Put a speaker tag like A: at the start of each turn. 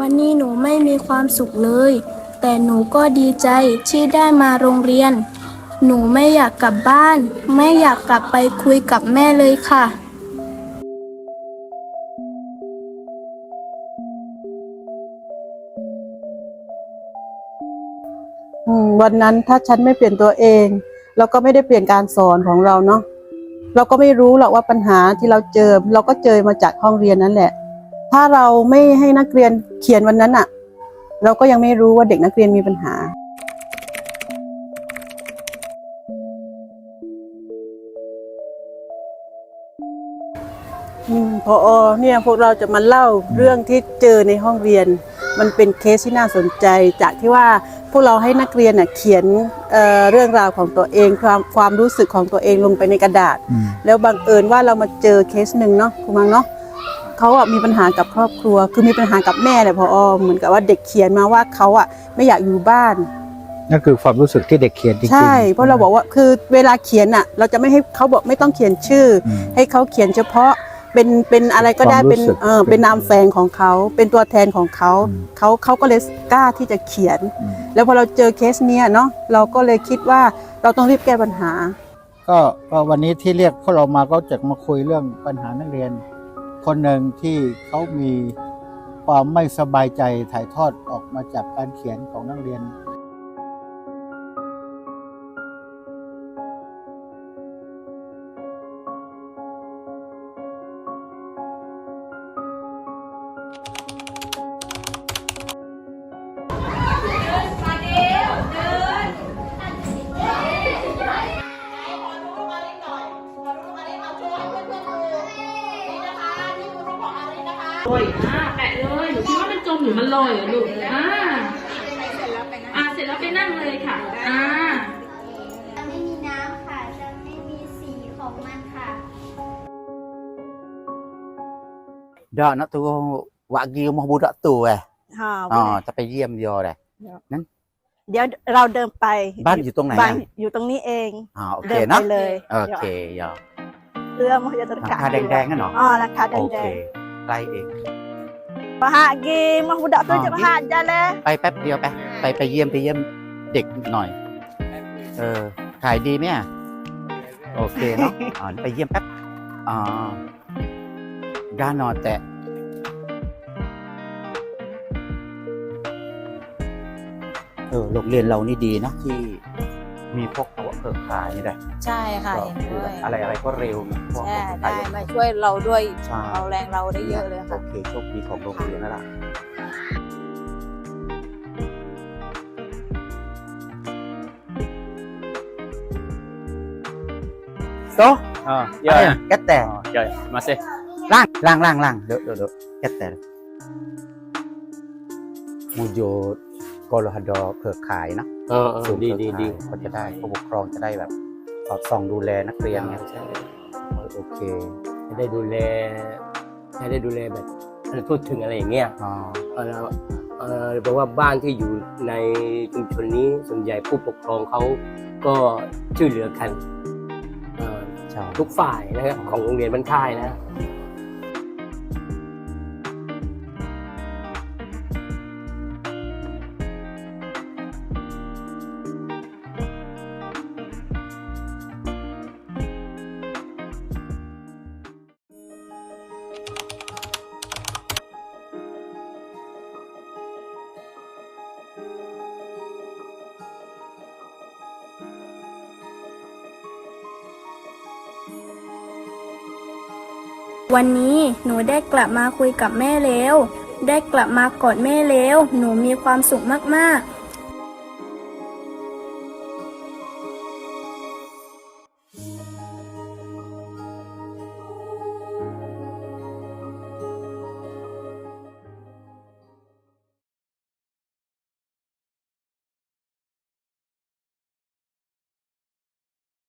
A: วันนี้หนูไม่มีความสุขเลย แต่หนูก็ดีใจที่ได้มาโรงเรียน หนูไม่อยากกลับบ้าน ไม่อยากกลับไปคุยกับแม่เลยค่ะ
B: อืมวันนั้นถ้าฉันไม่เปลี่ยนตัวเอง เราก็ไม่ได้เปลี่ยนการสอนของเราเนาะเราก็ไม่รู้หรอกว่าปัญหาที่เราเจอ เราก็เจอมาจากห้องเรียนนั่นแหละ ถ้าเราไม่ให้นักเรียนเขียนวันนั้นอะเราก็ยังไม่รู้ว่าเด็กนักเรียนมีปัญหาอืมพอเนี่ยพวกเราจะมาเล่าเรื่องที่เจอในห้องเรียน มันเป็นเคสที่น่าสนใจ จากที่ว่าพวกเราให้นักเรียนน่ะเขียนเอ่อเรื่องราวของตัวเองความความรู้สึกของตัวเองลงไปในกระดาษ
C: อืม
B: แล้วบังเอิญว่าเรามาเจอเคสหนึ่งเนาะคุณมังเนาะ เขาอะมีปัญหากับครอบครัว คือมีปัญหากับแม่แหละพอเหมือนกับว่าเด็กเขียนมาว่าเขาอะไม่อยากอยู่บ้าน
C: นั่นคือความรู้สึกที่เด็กเขียนจริงๆ
B: ใช่เพราะเราบอกว่าคือเวลาเขียนอะเราจะไม่ให้เขาบอกไม่ต้องเขียนชื่ออ
C: ม
B: ให้เขาเขียนเฉพาะเป็นเป็นอะไรก็ได้
C: ความรู้
B: เป็น
C: สึก
B: เออเป็นนามแฝงของเขา เป็นตัวแทนของเขา
C: อืม
B: เขาเขาก็เลยกล้าที่จะเขียน
C: อืม
B: แล้วพอเราเจอเคสเนี้ยเนาะเราก็เลยคิดว่าเราต้องรีบแก้ปัญหา
C: ก็ก็วันนี้ที่เรียกพวกเรามาก็จะมาคุยเรื่องปัญหานักเรียน คนหนึ่งที่เขามีความไม่สบายใจถ่ายทอดออกมาจากการเขียนของนักเรียน
D: ลอยอ่าแปะเลยหนูคิดว่ามันจมหรือมันลอยเหรอลูกอ่าอ่าเสร็จแล้วไปนั่งเลยค่ะอ่า
E: จะไม่มีน้ำค่ะ จะไม่มีสีของมันค่ะ
F: Dah nak turun wagi rumah budak tu eh.
G: ค่ะ
F: Ha, oh, tapi diam dia dah.
G: เดี๋ยวเราเดินไป
F: บ้านอยู่ตรงไหนอะ
G: บ้านอยู่ตรงนี้เอง
F: Ha,
G: เดิน
F: okey
G: ไป
F: nak.
G: เลย
F: Okey, ya.
G: เอื้อมหัวจะตะกะ
F: Rakat deng-deng kan
G: อ๋อราคาแดง
F: Okey. Lai eh.
G: ๆปะฮะกีมาหุดักตัว
F: อ๋อ
G: จะปะฮะจะเลย
F: ไปแป๊บเดียวไปไปไปเยี่ยมไปเยี่ยมเด็กหน่อย เออขายดีไหมอะโอเคเนาะอ่าไปเยี่ยมแป๊บอ่าด้านนอนแต่เออโรงเรียนเรานี่ดีนะที่มีพวกตัว เครือข่ายนี่แหละ
H: ใช่ค่ะ
F: ก็
H: เห็น
F: คือ
H: ด้วย
F: อะไรอะไรก็เร็วพวก
H: ใช่
F: เครือข่า
H: ได้
F: ย
H: มาช่วยเราด้วย
F: ใช่
H: เอาแรงเราได้เยอะเลยค่ะ
F: โอเคโชคดีของโรงเรียนนั่นแหละโต
I: Ah,
F: Apa
I: ya.
F: ya? Kete.
I: Oh, ya, ya. Terima kasih.
F: Lang, lang, lang, lang. Duk, duk, duk. Kete. Wujud ก็เราดอเครือข่ายนะ
I: เออเออ
F: ศูนย์
I: ดี
F: เครือ
I: ดี
F: ข่าย
I: ดี
F: เขาจะได้ผู้ปกครองจะได้แบบสอดส่องดูแลนักเรียนไง
I: ใช่
F: เออโอเค
I: จะได้ดูแลจะได้ดูแลแบบทั่วถึงอะไรอย่างเงี้ย
F: อ๋อ
I: เออเออเพราะว่าบ้านที่อยู่ในชุมชนนี้ส่วนใหญ่ผู้ปกครองเขาก็ช่วยเหลือกันเอ่อ
F: ใช่
I: ทุกฝ่ายนะครับของโรงเรียนบ้านค่ายนะ
A: วันนี้หนูได้กลับมาคุยกับแม่แล้ว ได้กลับมากอดแม่แล้ว หนูมีความสุขมากๆ